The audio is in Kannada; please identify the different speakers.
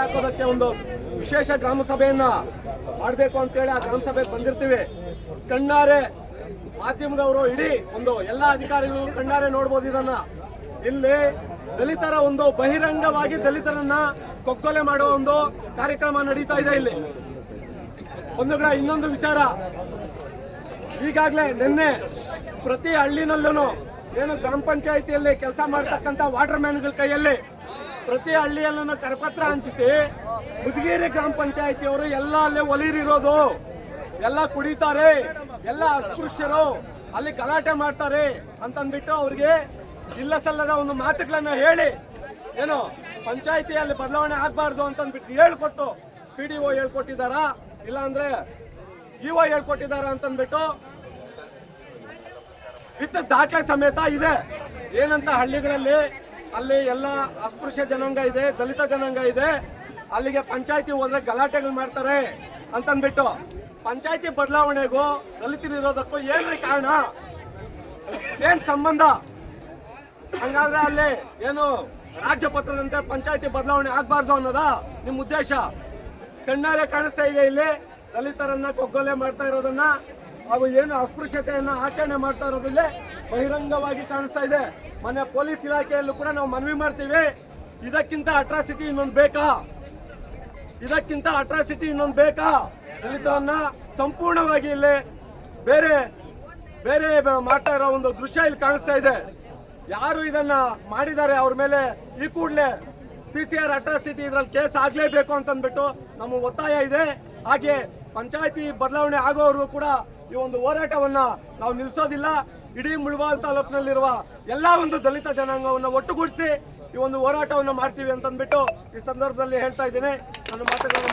Speaker 1: ಹಾಕೋದಕ್ಕೆ ಒಂದು ವಿಶೇಷ ಗ್ರಾಮ ಸಭೆಯನ್ನ ಮಾಡಬೇಕು ಅಂತೇಳಿ ಆ ಗ್ರಾಮ ಸಭೆಗೆ ಬಂದಿರ್ತೀವಿ. ಕಣ್ಣಾರೆ ಮಾಧ್ಯಮದವರು ಇಡೀ ಒಂದು ಎಲ್ಲಾ ಅಧಿಕಾರಿಗಳು ಕಣ್ಣಾರೆ ನೋಡ್ಬೋದು ಇದನ್ನ. ಇಲ್ಲಿ ದಲಿತರ ಒಂದು ಬಹಿರಂಗವಾಗಿ ದಲಿತರನ್ನ ಕೊಕ್ಕೊಲೆ ಮಾಡುವ ಒಂದು ಕಾರ್ಯಕ್ರಮ ನಡೀತಾ ಇದೆ ಇಲ್ಲಿ. ಬಂಧುಗಳ, ಇನ್ನೊಂದು ವಿಚಾರ. ಈಗಾಗಲೇ ನಿನ್ನೆ ಪ್ರತಿ ಹಳ್ಳಿನಲ್ಲೂ ಏನು ಗ್ರಾಮ ಪಂಚಾಯಿತಿಯಲ್ಲಿ ಕೆಲಸ ಮಾಡ್ತಕ್ಕಂಥ ವಾಟರ್ ಮ್ಯಾನ್ಗಳ ಕೈಯಲ್ಲಿ ಪ್ರತಿ ಹಳ್ಳಿಯಲ್ಲೂ ಕರಪತ್ರ ಹಂಚಿಸಿ, ಮುದಗೇರಿ ಗ್ರಾಮ ಪಂಚಾಯತಿಯವರು ಎಲ್ಲ ಅಲ್ಲೇ ಒಲಿರಿರೋದು. ಎಲ್ಲ ಕುಡಿತಾರೆ, ಎಲ್ಲ ಅಸ್ಪೃಶ್ಯರು ಅಲ್ಲಿ ಗಲಾಟೆ ಮಾಡ್ತಾರೆ ಅಂತಂದ್ಬಿಟ್ಟು ಅವ್ರಿಗೆ ಇಲ್ಲ ಸಲ್ಲದ ಒಂದು ಮಾತುಗಳನ್ನ ಹೇಳಿ, ಏನು ಪಂಚಾಯಿತಿಯಲ್ಲಿ ಬದಲಾವಣೆ ಆಗಬಾರ್ದು ಅಂತಂದ್ಬಿಟ್ಟು ಹೇಳ್ಕೊಟ್ಟು ಪಿ ಡಿ ಒ ಹೇಳ್ಕೊಟ್ಟಿದ್ದಾರಾ? ಇಲ್ಲ ಅಂದ್ರೆ ಓ ಹೇಳ್ಕೊಟ್ಟಿದ್ದಾರೆ ಅಂತಂದ್ಬಿಟ್ಟು ವಿತ್ ದಾಖಲೆ ಸಮೇತ ಇದೆ. ಏನಂತ ಹಳ್ಳಿಗಳಲ್ಲಿ ಅಲ್ಲಿ ಎಲ್ಲ ಅಸ್ಪೃಶ್ಯ ಜನಾಂಗ ಇದೆ, ದಲಿತ ಜನಾಂಗ ಇದೆ. ಅಲ್ಲಿಗೆ ಪಂಚಾಯತಿ ಹೋದ್ರೆ ಗಲಾಟೆಗಳು ಮಾಡ್ತಾರೆ ಅಂತಂದ್ಬಿಟ್ಟು ಪಂಚಾಯತಿ ಬದಲಾವಣೆಗೂ ದಲಿತರು ಇರೋದಕ್ಕೂ ಏನ್ರಿ ಕಾರಣ? ಏನ್ ಸಂಬಂಧ? ಹಂಗಾದ್ರೆ ಅಲ್ಲಿ ಏನು ರಾಜ್ಯ ಪತ್ರದಂತೆ ಪಂಚಾಯತಿ ಬದಲಾವಣೆ ಆಗ್ಬಾರ್ದು ಅನ್ನೋದ ನಿಮ್ಮ ಉದ್ದೇಶ. ಕಣ್ಣಾರೆ ಕಾಣಿಸ್ತಾ ಇದೆ ಇಲ್ಲಿ, ದಲಿತರನ್ನ ಕೊಗ್ಗೊಲೆ ಮಾಡ್ತಾ ಇರೋದನ್ನ. ಅವು ಏನು ಅಸ್ಪೃಶ್ಯತೆಯನ್ನು ಆಚರಣೆ ಮಾಡ್ತಾ ಇರೋದಿಲ್ಲೇ ಬಹಿರಂಗವಾಗಿ ಕಾಣಿಸ್ತಾ ಇದೆ. ಮೊನ್ನೆ ಪೊಲೀಸ್ ಇಲಾಖೆಯಲ್ಲೂ ಕೂಡ ನಾವು ಮನವಿ ಮಾಡ್ತೀವಿ. ಇದಕ್ಕಿಂತ ಅಟ್ರಾಸಿಟಿ ಇನ್ನೊಂದು ಬೇಕಾ? ಇದಕ್ಕಿಂತ ಅಟ್ರಾಸಿಟಿ ಇನ್ನೊಂದು ಬೇಕಾ? ದಲಿತರನ್ನ ಸಂಪೂರ್ಣವಾಗಿ ಇಲ್ಲಿ ಬೇರೆ ಬೇರೆ ಮಾಡ್ತಾ ಇರೋ ಒಂದು ದೃಶ್ಯ ಇಲ್ಲಿ ಕಾಣಿಸ್ತಾ ಇದೆ. ಯಾರು ಇದನ್ನ ಮಾಡಿದ್ದಾರೆ ಅವ್ರ ಮೇಲೆ ಈ ಕೂಡಲೇ ಪಿ ಸಿ ಆರ್ ಅಟ್ರಾಸಿಟಿ ಇದ್ರಲ್ಲಿ ಕೇಸ್ ಆಗ್ಲೇಬೇಕು ಅಂತಂದ್ಬಿಟ್ಟು ನಮ್ಮ ಒತ್ತಾಯ ಇದೆ. ಹಾಗೆ ಪಂಚಾಯಿತಿ ಬದಲಾವಣೆ ಆಗೋವರೆಗೂ ಕೂಡ ಈ ಒಂದು ಹೋರಾಟವನ್ನ ನಾವು ನಿಲ್ಲಿಸೋದಿಲ್ಲ ಇಡೀ ಮುಳಬಾಲ್ ತಾಲೂಕಿನಲ್ಲಿರುವ ಎಲ್ಲ ಒಂದು ದಲಿತ ಜನಾಂಗವನ್ನು ಒಟ್ಟುಗೂಡಿಸಿ ಈ ಒಂದು ಹೋರಾಟವನ್ನು ಮಾಡ್ತೀವಿ ಅಂತಂದ್ಬಿಟ್ಟು ಈ ಸಂದರ್ಭದಲ್ಲಿ ಹೇಳ್ತಾ ಇದ್ದೇನೆ. ನನ್ನ ಮಾತುಗಳನ್ನು